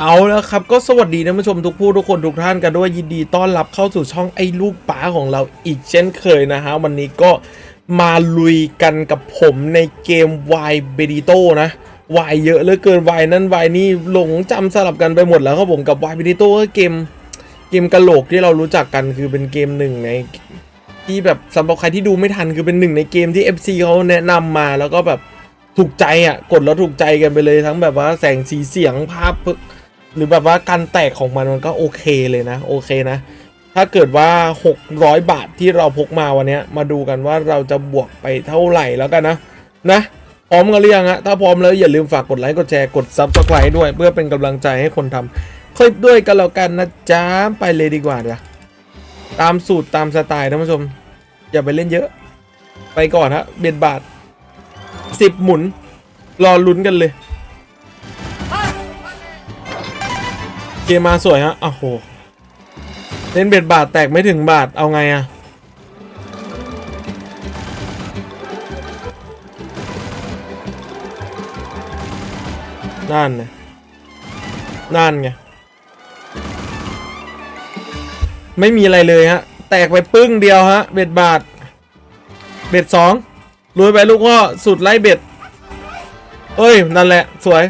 เอาแล้วครับก็สวัสดีท่านผู้ชมทุกผู้ทุกคนทุกท่านกันด้วยยินดีต้อนรับเข้าสู่ช่องไอ้ลูกป๋าของเราอีกเช่นเคยนะฮะวันนี้ก็มาลุยกันกับผมในเกม Y b e d i t o นะวายเยอะเหลือเกินวายนั่นวายนี่หลงจำสลับกันไปหมดแล้วครับผมกับ Y b e d i t o ก็เกมเกมกะโหลกที่เรารู้จักกันคือเป็นเกมหนึ่งในที่แบบสำหรับใครที่ดูไม่ทันคือเป็นหนึ่งในเกมที่ FC เขาแนะนำมาแล้วก็แบบถูกใจอะกดแล้วถูกใจกันไปเลยทั้งแบบว่าแสงสีเสียงภาพ หรือแบบว่าการแตกของมันมันก็โอเคเลยนะโอเคนะ ถ้าเกิดว่า 600 บาทที่เราพกมาวันนี้มาดูกันว่าเราจะบวกไปเท่าไหร่แล้วกันนะนะพร้อมกันหรือยังฮะถ้าพร้อมแล้วอย่าลืมฝากกดไลค์กดแชร์กด Subscribe ด้วย เพื่อเป็นกำลังใจให้คนทำคลิปด้วยกันแล้วกันนะจ๊ะไปเลยดีกว่าเดี๋ยวตามสูตรตามสไตล์ท่านผู้ชม อย่าไปเล่นเยอะ ไปก่อนฮะเบียดบาทสิบหมุน รอลุ้นกันเลย เกมมาสวยฮะอ้าวโหเล่นเบ็ดบาทแตกไม่ถึงบาทเอาไงอะนั่นไงนั่นไงไม่มีอะไรเลยฮะ แตกไปปึ้งเดียวฮะ เบ็ดบาท เบ็ดสองรวยไปลูกพ่อสุดไล่เบ็ด เอ้ย นั่นแหละ สวย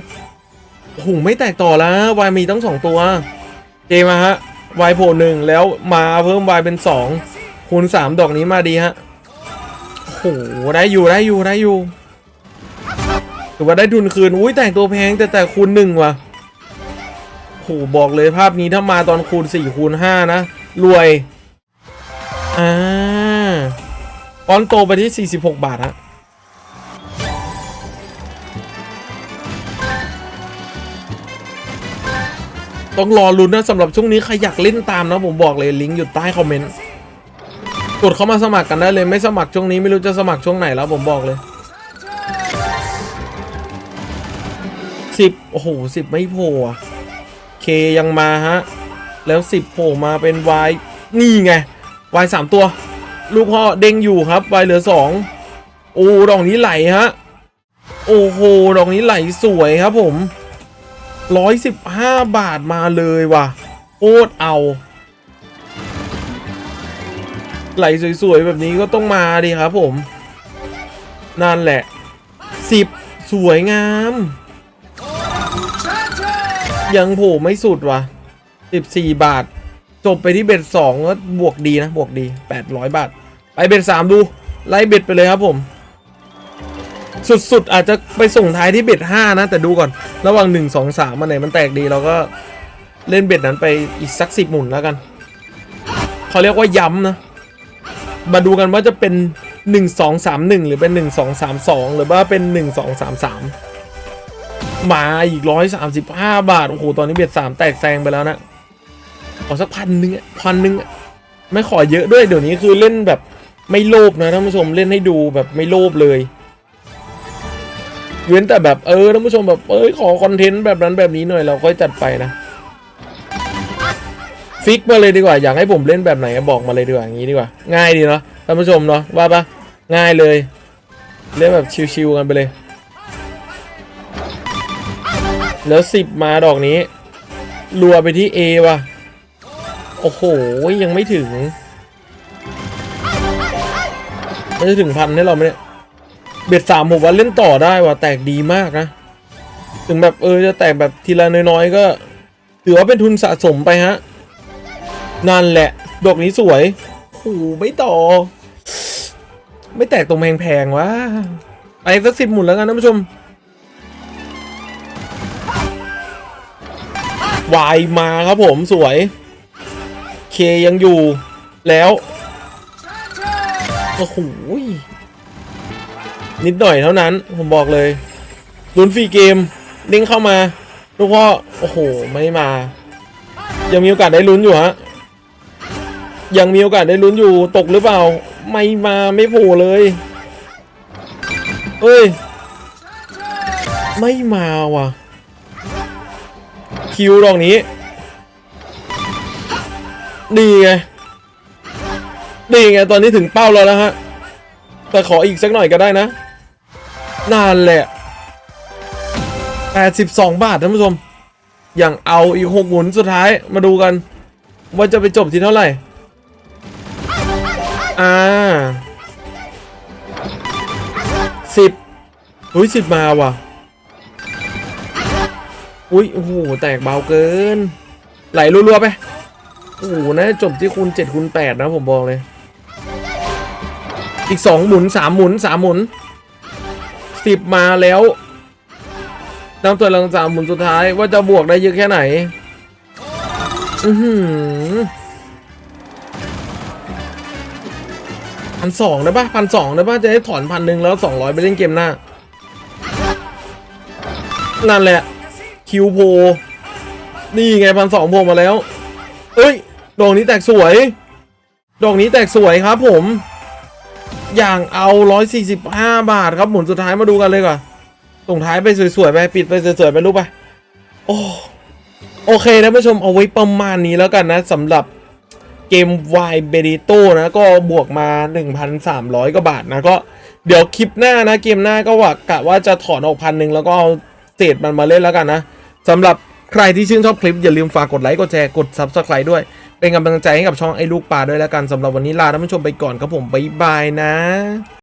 โอ้โหไม่แตกต่อแล้ววายมีตั้งสองตัวเกมาฮะวายโผล่หนึ่งแล้วมาเพิ่มวายเป็นสองคูณสามดอกนี้มาดีฮะโอ้โหได้อยู่ได้อยู่ได้อยู่ถือว่าได้ทุนคืนอุ้ยแต่งตัวแพงแต่แต่คูณหนึ่งว่ะโอ้โหบอกเลยภาพนี้ถ้ามาตอนคูณสี่คูณห้านะรวยอ่าออนโตไปที่ 46 บาทฮะ ต้องรอลุ้นนะสำหรับช่วงนี้ใครอยากเล่นตามนะผมบอกเลยลิงก์อยู่ใต้คอมเมนต์กดเข้ามาสมัครกันได้เลยไม่สมัครช่วงนี้ไม่รู้จะสมัครช่วงไหนแล้วผมบอกเลยสิบโอ้โหสิบไม่โผล่อะเคยังมาฮะ แล้วสิบโผล่มาเป็นวายนี่ไงวายสามตัว ลูกพ่อเด้งอยู่ครับวายเหลือสองโอ้ดอกนี้ไหลฮะ โอ้โหดอกนี้ไหลสวยครับผม ร้อยสิบห้าบาทมาเลยว่ะโคตรเอา ไหลสวย ๆ แบบนี้ก็ต้องมาดิครับผม นั่นแหละสิบสวยงาม ยังโผล่ไม่สุดว่ะสิบสี่บาท จบไปที่เบ็ดสองก็บวกดีนะ บวกดีแปดร้อยบาท ไปเบ็ดสามดู ไล่เบ็ดไปเลยครับผม สุดๆ อาจจะไปส่งท้ายที่เบ็ดห้านะ แต่ดูก่อน ระหว่างหนึ่งสองสามอันไหนมันแตกดีเราก็เล่นเบ็ดนั้นไปอีกสักสิบหมุนแล้วกัน เขาเรียกว่าย้ำนะ มาดูกันว่าจะเป็นหนึ่งสองสามหนึ่งหรือเป็นหนึ่งสองสามสองหรือว่าเป็นหนึ่งสองสามสามมาอีกร้อยสามสิบห้าบาท โอ้โห ตอนนี้เบ็ดสามแตกแซงไปแล้วนะ ขอสักพันหนึ่งพันหนึ่งไม่ขอเยอะด้วยเดี๋ยวนี้คือเล่นแบบไม่โลภนะท่านผู้ชมเล่นให้ดูแบบไม่โลภเลย เว้นแต่แบบเออท่านผู้ชมแบบเอ้ยขอคอนเทนต์แบบนั้นแบบนี้หน่อยเราค่อยจัดไปนะฟิกมาเลยดีกว่าอยากให้ผมเล่นแบบไหนบอกมาเลยดีกว่าอย่างนี้ดีกว่า ง่ายดีเนาะท่านผู้ชมเนาะว่าปะง่ายเลยเล่นแบบชิวๆกันไปเลย แล้วสิบมาดอกนี้รัวไปที่ A ว่ะโอ้โหยังไม่ถึงไม่ถึงพันให้เราไหมเนี่ย เบ็ดสามผมว่าเล่นต่อได้ว่ะแตกดีมากนะ ถึงแบบเออจะแตกแบบทีละน้อยๆก็ ถือว่าเป็นทุนสะสมไปฮะ นั่นแหละ ดอกนี้สวยโอ้โหไม่ต่อ ไม่แตกตรงแพงๆวะไปสักสิบหมุนแล้วกันท่านผู้ชมวายมาครับผมสวย เคยังอยู่แล้ว โอ้โห นิดหน่อยเท่านั้น ผมบอกเลยลุ้นฟรีเกมลิงเข้ามา ลูกพ่อ โอ้โห ไม่มา ยังมีโอกาสได้ลุ้นอยู่ฮะ ยังมีโอกาสได้ลุ้นอยู่ ตกหรือเปล่า ไม่มาไม่โผล่เลย เอ้ย ไม่มาว่ะ คิวดอกนี้ ดีไง ดีไง ตอนนี้ถึงเป้าแล้วนะฮะ แต่ขออีกสักหน่อยก็ได้นะ นานแหละ82 บาทท่านผู้ชม อย่างเอาอีกหกหมุนสุดท้ายมาดูกัน ว่าจะไปจบที่เท่าไหร่ อ่าสิบอุ้ยสิบมาว่ะ อุ้ยโอ้โหแตกเบาเกิน ไหลรัวๆไป โอ้โหน่าจะจบที่คูณเจ็ดคูณแปดนะผมบอกเลย อีกสองหมุนสามหมุนสามหมุน สิบมาแล้วน้ำตัวลังสามหมุนสุดท้ายว่าจะบวกได้เยอะแค่ไหน อือหือพันสองได้ปะพันสองได้ปะจะได้ถอนพันหนึ่งแล้วสองร้อยไปเล่นเกมหน้า นั่นแหละ คิวโพ นี่ไงพันสองโผล่มาแล้ว เอ้ย ดอกนี้แตกสวย ดอกนี้แตกสวยครับผม อย่างเอา 145 บาทครับหมุนสุดท้ายมาดูกันเลยก่อนส่งท้ายไปสวยๆไปปิดไปสวยๆไปรูปไปโอ้โอเคท่านผู้ชมเอาไว้ประมาณนี้แล้วกันนะสำหรับเกม Y b e r i t o นะก็บวกมา 1,300 กว่าบาทนะก็เดี๋ยวคลิปหน้านะเกมหน้าก็ว่ากะว่าจะถอนออกพันหนึ่งแล้วก็เอาเศษมันมาเล่นแล้วกันนะสำหรับใครที่ชื่นชอบคลิปอย่าลืมฝากกดไลค์กดแชร์กด Subscribe ด้วย เป็นกำลังใจให้กับช่องไอ้ลูกป่าด้วยแล้วกันสำหรับวันนี้ลาท่านผู้ชมไปก่อนครับผมบ๊ายบายนะ